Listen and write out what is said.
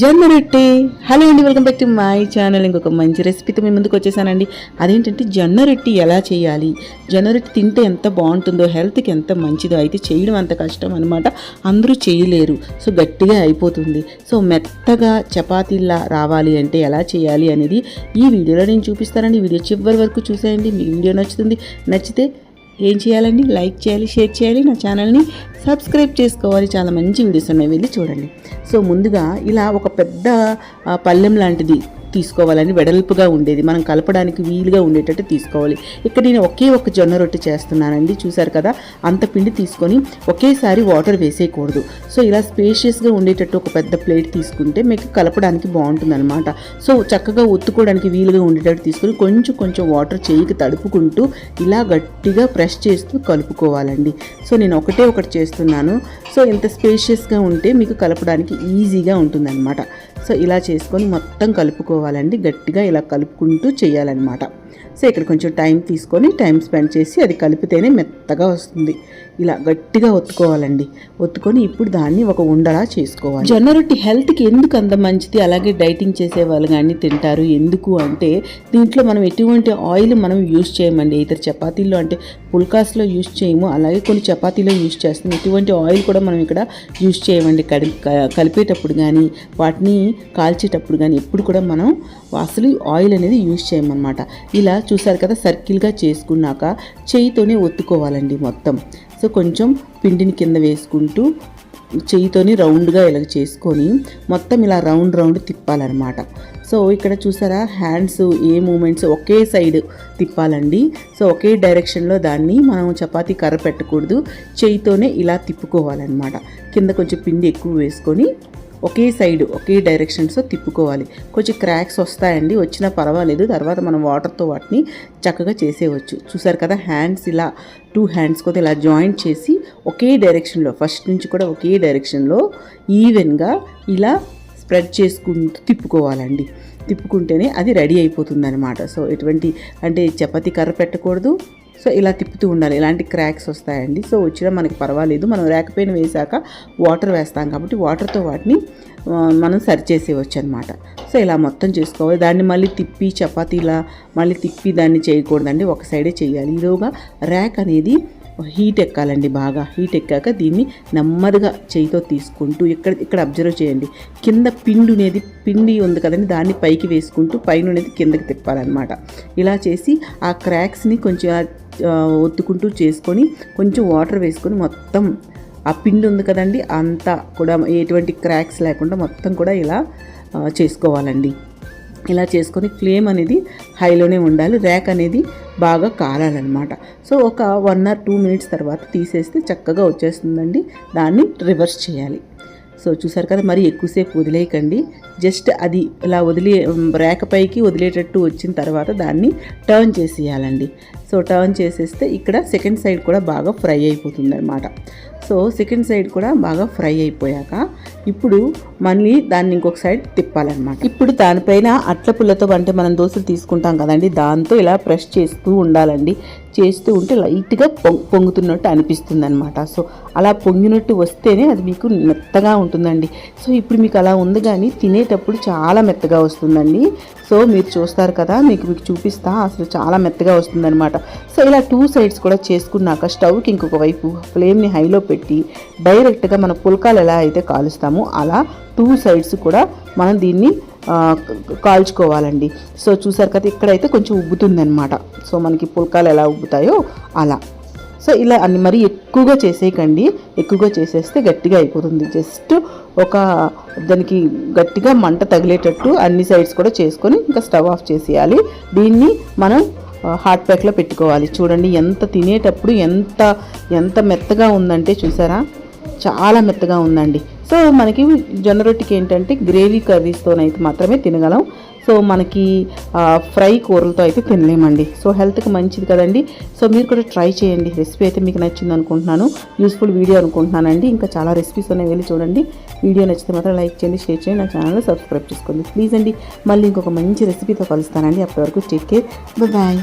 జొన్నరొట్టె hello అండి welcome back to my channel ఇంకొక మంచి రెసిపీతో మీ ముందుకు వచ్చేసానండి. అదేంటంటే జొన్న రొట్టి ఎలా చేయాలి? జొన్న రొట్టి తింటే ఎంత బాగుంటుందో హెల్త్కి ఎంత మంచిదో అయితే చేయడం అంత కష్టం అనమాట అందరూ చేయలేరు. సో గట్టిగా అయిపోతుంది. సో మెత్తగా చపాతీలా రావాలి అంటే ఎలా చేయాలి అనేది ఈ వీడియోలో నేను చూపిస్తానండి. వీడియో చివరి వరకు చూసేయండి. మీ వీడియో నచ్చుతుంది నచ్చితే ఏం చేయాలండి? లైక్ చేయాలి షేర్ చేయాలి నా ఛానల్ని సబ్స్క్రైబ్ చేసుకోవాలి. చాలా మంచి వీడియోస్ ఉన్నాయి. వెళ్ళి చూడండి. సో ముందుగా ఇలా ఒక పెద్ద పళ్ళెం లాంటిది తీసుకోవాలని వెడల్పుగా ఉండేది. మనం కలపడానికి వీలుగా ఉండేటట్టు తీసుకోవాలి. ఇక్కడ నేను ఒకే ఒక జొన్న రొట్టె చేస్తున్నానండి. చూసారు కదా? అంత పిండి తీసుకొని ఒకేసారి వాటర్ వేసేయకూడదు. సో ఇలా స్పేషియస్గా ఉండేటట్టు ఒక పెద్ద ప్లేట్ తీసుకుంటే మీకు కలపడానికి బాగుంటుంది అనమాట సో చక్కగా ఒత్తుకోవడానికి వీలుగా ఉండేటట్టు తీసుకొని కొంచెం కొంచెం వాటర్ చేయికి తడుపుకుంటూ ఇలా గట్టిగా ప్రెస్ చేస్తూ కలుపుకోవాలండి. సో నేను ఒకటే ఒకటి చేస్తున్నాను. సో ఇంత స్పేషియస్గా ఉంటే మీకు కలపడానికి ఈజీగా ఉంటుందన్నమాట. సో ఇలా చేసుకొని మొత్తం కలుపుకోవాలండి. గట్టిగా ఇలా కలుపుకుంటూ చేయాలన్నమాట. సో ఇక్కడ కొంచెం టైం తీసుకొని టైం స్పెండ్ చేసి అది కలిపితేనే మెత్తగా వస్తుంది. ఇలా గట్టిగా ఒత్తుకోవాలండి. ఒత్తుకొని ఇప్పుడు దాన్ని ఒక ఉండలా చేసుకోవాలి. జొన్న రొట్టి హెల్త్కి ఎందుకు అంత మంచిది? అలాగే డైటింగ్ చేసే వాళ్ళు కానీ తింటారు. ఎందుకు అంటే దీంట్లో మనం ఎటువంటి ఆయిల్ మనం యూజ్ చేయమండి. ఇతర చపాతీల్లో అంటే పుల్కాస్లో యూజ్ చేయము. అలాగే కొన్ని చపాతీలో యూజ్ చేస్తాం. ఎటువంటి ఆయిల్ కూడా మనం ఇక్కడ యూజ్ చేయమండి. కడి క- కలిపేటప్పుడు కానీ వాటిని కాల్చేటప్పుడు కానీ ఎప్పుడు కూడా మనం అసలు ఆయిల్ అనేది యూజ్ చేయమన్నమాట. ఇలా చూసారు కదా సర్కిల్గా చేసుకున్నాక చేయితోనే ఒత్తుకోవాలండి మొత్తం. సో కొంచెం పిండిని కింద వేసుకుంటూ చేయితోని రౌండ్గా ఇలా చేసుకొని మొత్తం ఇలా రౌండ్ రౌండ్ తిప్పాలన్నమాట. సో ఇక్కడ చూసారా హ్యాండ్స్ ఏ మూమెంట్స్ ఒకే సైడ్ తిప్పాలండి. సో ఒకే డైరెక్షన్లో దాన్ని మనం చపాతీ కర్ర పెట్టకూడదు. చేయితోనే ఇలా తిప్పుకోవాలన్నమాట. కింద కొంచెం పిండి ఎక్కువ వేసుకొని ఒకే సైడ్ ఒకే డైరెక్షన్స్ తిప్పుకోవాలి. కొంచెం క్రాక్స్ వస్తాయండి వచ్చినా పర్వాలేదు. తర్వాత మనం వాటర్తో వాటిని చక్కగా చేసేయవచ్చు. చూసారు కదా హ్యాండ్స్ ఇలా టూ హ్యాండ్స్ కూడా ఇలా జాయింట్ చేసి ఒకే డైరెక్షన్లో ఫస్ట్ నుంచి కూడా ఒకే డైరెక్షన్లో ఈవెన్గా ఇలా స్ప్రెడ్ చేసుకుంటూ తిప్పుకోవాలండి. తిప్పుకుంటేనే అది రెడీ అయిపోతుంది అనమాట సో ఎటువంటి అంటే చపాతీ కర్ర పెట్టకూడదు. సో ఇలా తిప్పుతూ ఉండాలి. ఇలాంటి క్రాక్స్ వస్తాయండి. సో వచ్చినా మనకి పర్వాలేదు. మనం రేకపోయిన వేసాక వాటర్ వేస్తాం కాబట్టి వాటర్తో వాటిని మనం సరి చేసేవచ్చు అనమాట సో ఇలా మొత్తం చేసుకోవాలి. దాన్ని మళ్ళీ తిప్పి చపాతీలా మళ్ళీ తిప్పి దాన్ని చేయకూడదండి. ఒక సైడే చేయాలి. ఈలోగా ర్యాక్ అనేది హీట్ ఎక్కాలండి బాగా. హీట్ ఎక్కాక దీన్ని నెమ్మదిగా చేయితో తీసుకుంటూ ఇక్కడ ఇక్కడ అబ్జర్వ్ చేయండి. కింద పిండి అనేది పిండి ఉంది కదండి దాన్ని పైకి వేసుకుంటూ పైన అనేది కిందకి తిప్పాలన్నమాట. ఇలా చేసి ఆ క్రాక్స్ని కొంచెం ఒత్తుకుంటూ చేసుకొని కొంచెం వాటర్ వేసుకొని మొత్తం ఆ పిండి ఉంది కదండి అంతా కూడా ఎటువంటి క్రాక్స్ లేకుండా మొత్తం కూడా ఇలా చేసుకోవాలండి. ఇలా చేసుకొని ఫ్లేమ్ అనేది హైలోనే ఉండాలి. ర్యాక్ అనేది బాగా కాలాలన్నమాట. సో ఒక వన్ ఆర్ టూ మినిట్స్ తర్వాత తీసేస్తే చక్కగా వచ్చేస్తుందండి. దాన్ని రివర్స్ చేయాలి. సో చూసారు కదా మరి ఎక్కువసేపు వదిలేయకండి. జస్ట్ అది ఇలా వదిలే ర్యాక్ పైకి వదిలేటట్టు వచ్చిన తర్వాత దాన్ని టర్న్ చేసేయాలండి. సో టర్న్ చేసేస్తే ఇక్కడ సెకండ్ సైడ్ కూడా బాగా ఫ్రై అయిపోతుంది అనమాట సో సెకండ్ సైడ్ కూడా బాగా ఫ్రై అయిపోయాక ఇప్పుడు మళ్ళీ దాన్ని ఇంకొక సైడ్ తిప్పాలన్నమాట. ఇప్పుడు దానిపైన అట్ల పుల్లతో అంటే మనం దోశలు తీసుకుంటాం కదండి దాంతో ఇలా ప్రెస్ చేస్తూ ఉండాలండి. చేస్తూ ఉంటే లైట్గా పొంగ్ పొంగుతున్నట్టు అనిపిస్తుంది అనమాట సో అలా పొంగినట్టు వస్తేనే అది మీకు మెత్తగా ఉంటుందండి. సో ఇప్పుడు మీకు అలా ఉంది కానీ తినేటప్పుడు చాలా మెత్తగా వస్తుందండి. సో మీరు చూస్తారు కదా మీకు మీకు చూపిస్తా అసలు చాలా మెత్తగా వస్తుందన్నమాట. సో ఇలా టూ సైడ్స్ కూడా చేసుకున్నాక స్టవ్కి ఇంకొక వైపు ఫ్లేమ్ని హైలో పెట్టి డైరెక్ట్గా మన పుల్కాలు ఎలా అయితే కాలుస్తామో అలా టూ సైడ్స్ కూడా మనం దీన్ని కాల్చుకోవాలండి. సో చూసారు కదా ఇక్కడైతే కొంచెం ఉబ్బుతుందనమాట సో మనకి పుల్కాలు ఎలా ఉబ్బుతాయో అలా. సో ఇలా అన్ని మరీ ఎక్కువగా చేసేయకండి. ఎక్కువగా చేసేస్తే గట్టిగా అయిపోతుంది. జస్ట్ ఒక దానికి గట్టిగా మంట తగిలేటట్టు అన్ని సైడ్స్ కూడా చేసుకొని ఇంకా స్టవ్ ఆఫ్ చేసేయాలి. దీన్ని మనం హాట్ ప్యాక్లో పెట్టుకోవాలి. చూడండి ఎంత తినేటప్పుడు ఎంత ఎంత మెత్తగా ఉందంటే చూసారా? చాలా మెత్తగా ఉందండి. సో మనకి జొన్న రొట్టికి ఏంటంటే గ్రేవీ కర్రీస్తోనైతే మాత్రమే తినగలం. సో మనకి ఫ్రై కూరలతో అయితే తినలేమండి. సో హెల్త్కి మంచిది కదండి. సో మీరు కూడా ట్రై చేయండి. రెసిపీ అయితే మీకు నచ్చింది అనుకుంటున్నాను. యూస్ఫుల్ వీడియో అనుకుంటున్నానండి. ఇంకా చాలా రెసిపీస్ ఉన్నాయి. వెళ్ళి చూడండి. వీడియో నచ్చితే మాత్రం లైక్ చేయండి షేర్ చేయండి. నా ఛానల్ సబ్స్క్రైబ్ చేసుకోండి. ప్లీజ్ అండి. మళ్ళీ ఇంకొక మంచి రెసిపీతో కలుస్తానండి. అప్పటి వరకు టేక్ కేర్. బాయ్.